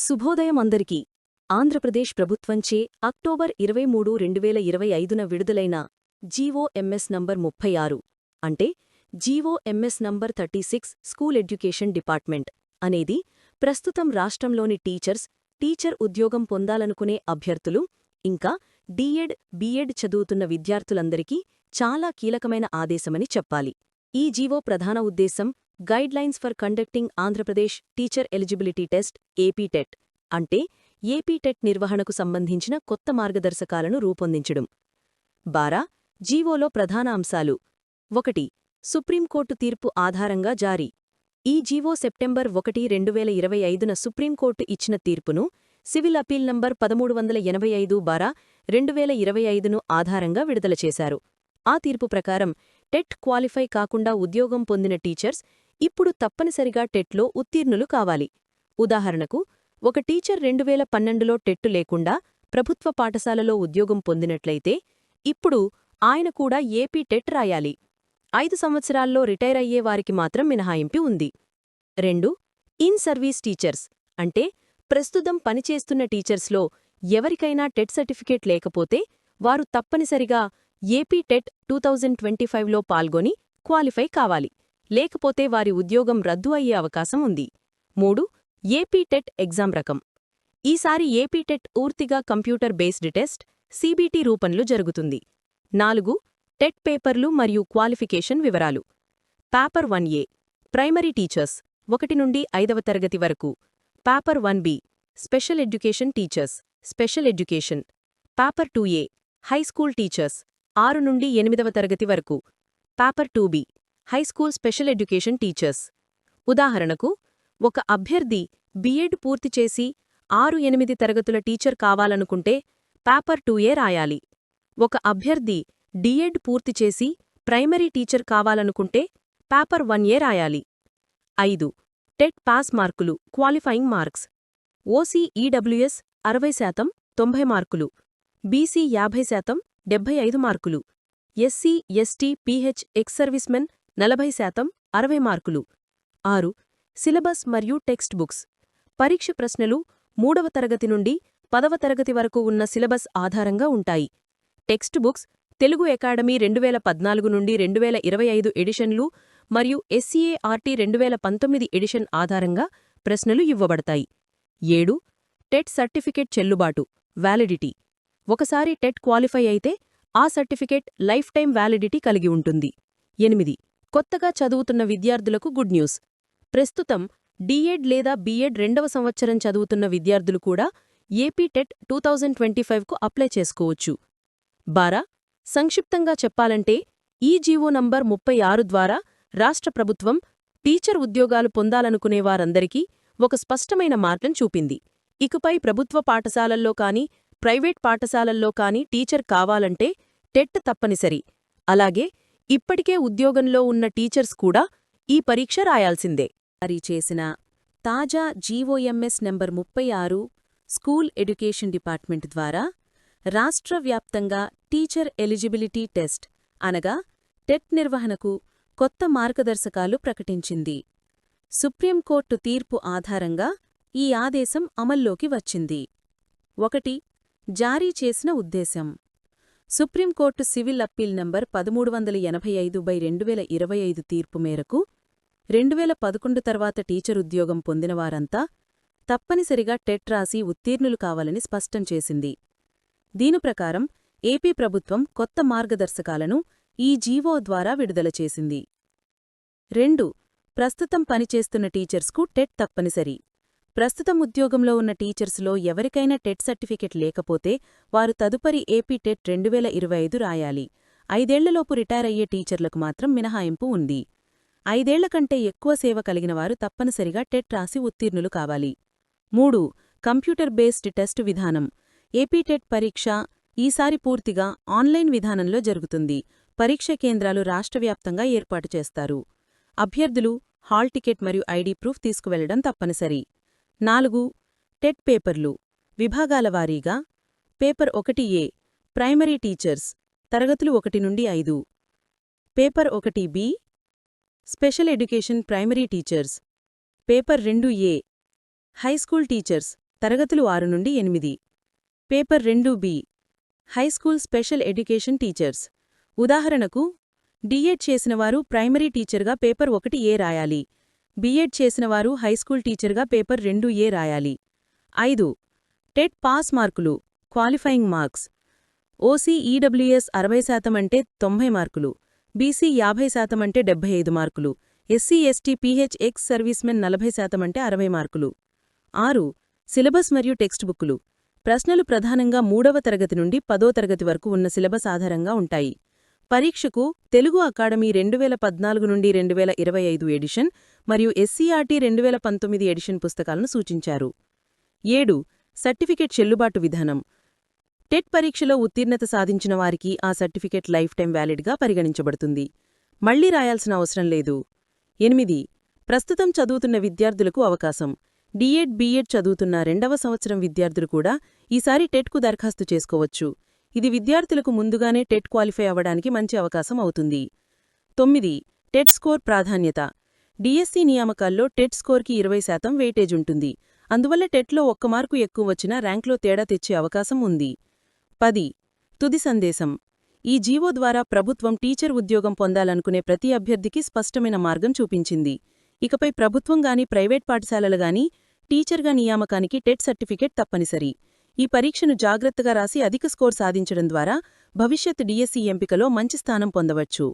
శుభోదయం అందరికీ ఆంధ్రప్రదేశ్ ప్రభుత్వంచే అక్టోబర్ ఇరవై మూడు రెండు వేల ఇరవై ఐదున విడుదలైన జీవోఎంఎస్ నంబర్ ముప్పై ఆరు అంటే GOMS number thirty six school education department అనేది ప్రస్తుతం రాష్ట్రంలోని టీచర్స్ టీచర్ ఉద్యోగం పొందాలనుకునే అభ్యర్థులు ఇంకా డిఎడ్ బిఎడ్ చదువుతున్న విద్యార్థులందరికీ చాలా కీలకమైన ఆదేశమని చెప్పాలి. ఈ జీవో ప్రధాన ఉద్దేశం guidelines for conducting Andhra Pradesh teacher eligibility test APTET అంటే ఏపీటెట్ నిర్వహణకు సంబంధించిన కొత్త మార్గదర్శకాలను రూపొందించడం. బారా జీవోలో ప్రధాన అంశాలు. ఒకటి సుప్రీంకోర్టు తీర్పు ఆధారంగా జారీ. ఈ జీవో సెప్టెంబర్ ఒకటి రెండు వేల ఇరవై ఐదున సుప్రీంకోర్టు ఇచ్చిన తీర్పును సివిల్ అపీల్ నంబర్ పదమూడు వందల ఎనభై ఐదు బారా రెండు వేల ఇరవై ఐదును ఆధారంగా విడుదల చేశారు. ఆ తీర్పు ప్రకారం టెట్ క్వాలిఫై కాకుండా ఉద్యోగం పొందిన టీచర్స్ ఇప్పుడు తప్పనిసరిగా టెట్లో ఉత్తీర్ణులు కావాలి. ఉదాహరణకు ఒక టీచర్ రెండు వేల పన్నెండులో టెట్టు లేకుండా ప్రభుత్వ పాఠశాలలో ఉద్యోగం పొందినట్లయితే ఇప్పుడు ఆయన కూడా ఏపీ టెట్ రాయాలి. ఐదు సంవత్సరాల్లో రిటైర్ అయ్యే వారికి మాత్రం మినహాయింపు ఉంది. రెండు ఇన్ సర్వీస్ టీచర్స్ అంటే ప్రస్తుతం పనిచేస్తున్న టీచర్స్లో ఎవరికైనా టెట్ సర్టిఫికేట్ లేకపోతే వారు తప్పనిసరిగా AP TET two thousand twenty ఫైవ్లో పాల్గొని క్వాలిఫై కావాలి. లేకపోతే వారి ఉద్యోగం రద్దు అయ్యే అవకాశం ఉంది. మూడు ఏపీటెట్ ఎగ్జామ్ రకం. ఈసారి ఏపీటెట్ పూర్తిగా కంప్యూటర్ బేస్డ్ టెస్ట్ సీబీటీ రూపంలో జరుగుతుంది. నాలుగు టెట్ పేపర్లు మరియు క్వాలిఫికేషన్ వివరాలు. Paper one A primary teachers ఒకటి నుండి ఐదవ తరగతి వరకు. Paper one B special education teachers special education. Paper two A high school teachers ఆరు నుండి ఎనిమిదవ తరగతి వరకు. Paper two B high school special education teachers. ఉదాహరణకు ఒక అభ్యర్థి బీఎడ్ పూర్తి చేసి ఆరు ఎనిమిది తరగతుల టీచర్ కావాలనుకుంటే పేపర్ టూ ఏ రాయాలి. ఒక అభ్యర్థి డిఎడ్ పూర్తి చేసి ప్రైమరీ టీచర్ కావాలనుకుంటే పేపర్ వన్ ఏ రాయాలి. ఐదు టెట్ పాస్ మార్కులు క్వాలిఫైయింగ్ మార్క్స్. ఓసీఈడబ్ల్యూఎస్ అరవై శాతం తొంభై మార్కులు. బీసీ యాభై శాతం డెబ్బై ఐదు మార్కులు. SC ST PH ex servicemen నలభై శాతం అరవై మార్కులు. ఆరు సిలబస్ మరియు టెక్స్ట్ బుక్స్. పరీక్ష ప్రశ్నలు మూడవ తరగతి నుండి పదవ తరగతి వరకు ఉన్న సిలబస్ ఆధారంగా ఉంటాయి. టెక్స్ట్ బుక్స్ తెలుగు అకాడమీ రెండువేల పద్నాలుగు నుండి రెండువేల ఇరవై ఐదు ఎడిషన్లు మరియు ఎస్సీఏఆర్టీ రెండువేల పంతొమ్మిది ఎడిషన్ ఆధారంగా ప్రశ్నలు ఇవ్వబడతాయి. ఏడు టెట్ సర్టిఫికేట్ చెల్లుబాటు వ్యాలిడిటీ. ఒకసారి టెట్ క్వాలిఫై అయితే ఆ సర్టిఫికేట్ లైఫ్ టైం వ్యాలిడిటీ కలిగి ఉంటుంది. ఎనిమిది కొత్తగా చదువుతున్న విద్యార్థులకు గుడ్ న్యూస్. ప్రస్తుతం డిఎడ్ లేదా బీఎడ్ రెండవ సంవత్సరం చదువుతున్న విద్యార్థులు కూడా AP TET two thousand twenty ఫైవ్కు apply చేసుకోవచ్చు. బారా సంక్షిప్తంగా చెప్పాలంటే ఈ జీవో నంబర్ ముప్పై ఆరు ద్వారా రాష్ట్ర ప్రభుత్వం టీచర్ ఉద్యోగాలు పొందాలనుకునే వారందరికీ ఒక స్పష్టమైన మార్గం చూపింది. ఇకపై ప్రభుత్వ పాఠశాలల్లో కాని ప్రైవేట్ పాఠశాలల్లో కాని టీచర్ కావాలంటే టెట్ తప్పనిసరి. అలాగే ఇప్పటికే ఉద్యోగంలో ఉన్న టీచర్స్ కూడా ఈ పరీక్ష రాయాల్సిందే. జారీ చేసిన తాజా జీవోఎంఎస్ నెంబర్ ముప్పై ఆరు స్కూల్ ఎడ్యుకేషన్ డిపార్ట్మెంట్ ద్వారా రాష్ట్ర వ్యాప్తంగా టీచర్ ఎలిజిబిలిటీ టెస్ట్ అనగా టెట్ నిర్వహణకు కొత్త మార్గదర్శకాలు ప్రకటించింది. సుప్రీంకోర్టు తీర్పు ఆధారంగా ఈ ఆదేశం అమల్లోకి వచ్చింది. ఒకటి జారీ చేసిన ఉద్దేశం. సుప్రీంకోర్టు సివిల్ అప్పీల్ నంబర్ పదమూడు వందల ఎనభై ఐదు బై రెండు వేల ఇరవై ఐదు తీర్పు మేరకు రెండువేల పదకొండు తర్వాత టీచర్ ఉద్యోగం పొందినవారంతా తప్పనిసరిగా టెట్ రాసి ఉత్తీర్ణులు కావాలని స్పష్టం చేసింది. దీని ప్రకారం ఏపీ ప్రభుత్వం కొత్త మార్గదర్శకాలను ఈ జీవో ద్వారా విడుదల చేసింది. రెండు ప్రస్తుతం పనిచేస్తున్న టీచర్స్కు టెట్ తప్పనిసరి. ప్రస్తుతం ఉద్యోగంలో ఉన్న టీచర్స్లో ఎవరికైనా టెట్ సర్టిఫికెట్ లేకపోతే వారు తదుపరి ఏపీ టెట్ రెండువేల ఇరవై ఐదు రాయాలి. ఐదేళ్ళలోపు రిటైర్ అయ్యే టీచర్లకు మాత్రం మినహాయింపు ఉంది. ఐదేళ్ళ కంటే ఎక్కువ సేవ కలిగినవారు తప్పనిసరిగా టెట్ రాసి ఉత్తీర్ణులు కావాలి. మూడు కంప్యూటర్ బేస్డ్ టెస్టు విధానం. ఏపీ టెట్ పరీక్ష ఈసారి పూర్తిగా ఆన్లైన్ విధానంలో జరుగుతుంది. పరీక్ష కేంద్రాలు రాష్ట్రవ్యాప్తంగా ఏర్పాటు చేస్తారు. అభ్యర్థులు హాల్ టికెట్ మరియు ఐడీ ప్రూఫ్ తీసుకువెళ్ళడం తప్పనిసరి. నాలుగు టెట్ పేపర్లు. విభాగాల వారీగా పేపర్ ఒకటి ఏ ప్రైమరీ టీచర్స్ తరగతులు ఒకటి నుండి ఐదు. పేపర్ ఒకటి B special education primary teachers. Paper రెండు ఏ హైస్కూల్ టీచర్స్ తరగతులు ఆరు నుండి ఎనిమిది. పేపర్ రెండు B high school special education teachers. ఉదాహరణకు డిఎడ్ చేసినవారు ప్రైమరీ టీచర్గా పేపర్ ఒకటి ఏ రాయాలి? బిఎడ్ చేసినవారు హైస్కూల్ టీచర్గా పేపర్ రెండు ఏ రాయాలి. ఐదు. టెట్ పాస్ మార్కులు క్వాలిఫైయింగ్ మార్క్స్. ఓసీ ఈడబ్ల్యూఎస్ అరవై శాతం అంటే తొంభై మార్కులు బీసీ యాభై శాతం అంటే డెబ్బై ఐదు మార్కులు SC ST PH ex servicemen నలభై శాతం అంటే అరవై మార్కులు. ఆరు. సిలబస్ మరియు టెక్స్ట్ బుక్కులు. ప్రశ్నలు ప్రధానంగా మూడవ తరగతి నుండి పదో తరగతి వరకు ఉన్న సిలబస్ ఆధారంగా ఉంటాయి. పరీక్షకు తెలుగు అకాడమీ రెండు వేల పద్నాలుగు నుండి రెండు వేల ఇరవై ఐదు ఎడిషన్ మరియు ఎస్సీఆర్టీ రెండు వేల పంతొమ్మిది ఎడిషన్ పుస్తకాలను సూచించారు. ఏడు. సర్టిఫికెట్ చెల్లుబాటు విధానం. టెట్ పరీక్షలో ఉత్తీర్ణత సాధించిన వారికి ఆ సర్టిఫికెట్ లైఫ్ టైం వ్యాలిడ్గా పరిగణించబడుతుంది. మళ్ళీ రాయాల్సిన అవసరం లేదు. ఎనిమిది. ప్రస్తుతం చదువుతున్న విద్యార్థులకు అవకాశం. డిఎడ్ బిఎడ్ చదువుతున్న రెండవ సంవత్సరం విద్యార్థులు కూడా ఈసారి టెట్కు దరఖాస్తు చేసుకోవచ్చు. ఇది విద్యార్థులకు ముందుగానే టెట్ క్వాలిఫై అవ్వడానికి మంచి అవకాశం అవుతుంది. తొమ్మిది. టెట్ స్కోర్ ప్రాధాన్యత. డిఎస్సి నియామకాల్లో టెట్ స్కోర్కి ఇరవై శాతం వెయిటేజ్ ఉంటుంది. అందువల్ల టెట్లో ఒక్క మార్కు ఎక్కువ వచ్చినా ర్యాంక్లో తేడా తెచ్చే అవకాశం ఉంది. పది. తుది సందేశం. ఈ జీవో ద్వారా ప్రభుత్వం టీచర్ ఉద్యోగం పొందాలనుకునే ప్రతి అభ్యర్థికి స్పష్టమైన మార్గం చూపించింది. ఇకపై ప్రభుత్వం గాని ప్రైవేట్ పాఠశాలలు గాని టీచర్గా నియామకానికి టెట్ సర్టిఫికెట్ తప్పనిసరి. ఈ పరీక్షను జాగ్రత్తగా రాసి అధిక స్కోర్ సాధించడం ద్వారా భవిష్యత్ డిఎస్సి ఎంపికలో మంచి స్థానం పొందవచ్చు.